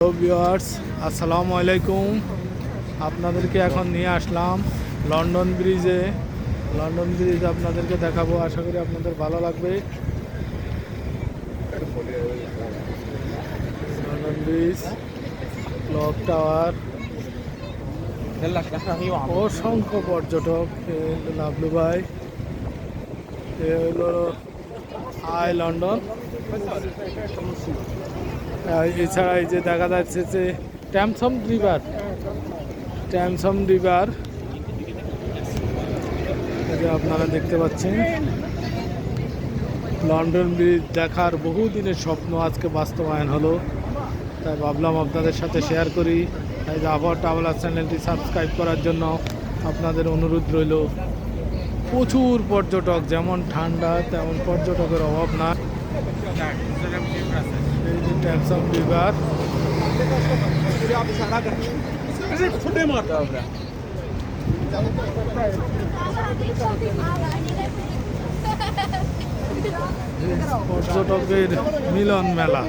Hello viewers আসসালামু আলাইকুম। আপনাদেরকে এখন নিয়ে আসলাম লন্ডন ব্রিজে লন্ডন ব্রিজ আপনাদেরকে দেখাবো। আশা করি আপনাদের ভালো লাগবে। লন্ডন ব্রিজ ক্লক টাওয়ার অসংখ্য পর্যটক লাভলু ভাই। এ হলো আই লন্ডন এছাড়া এই যে দেখা যাচ্ছে যে ট্যামসম রিভার। ট্যামসম রিভার। আপনারা দেখতে পাচ্ছেন। লন্ডন ব্রিজ দেখার বহু দিনের স্বপ্ন আজকে বাস্তবায়ন হলো। তাই ভাবলাম আপনাদের সাথে শেয়ার করি। তাই আবহাওয়া ট্রাভেলার চ্যানেলটি সাবস্ক্রাইব করার জন্য আপনাদের অনুরোধ রইল। প্রচুর পর্যটক, যেমন ঠান্ডা, তেমন পর্যটকের অভাব না এই যে ট্যামসম পর্যটকের মিলন মেলা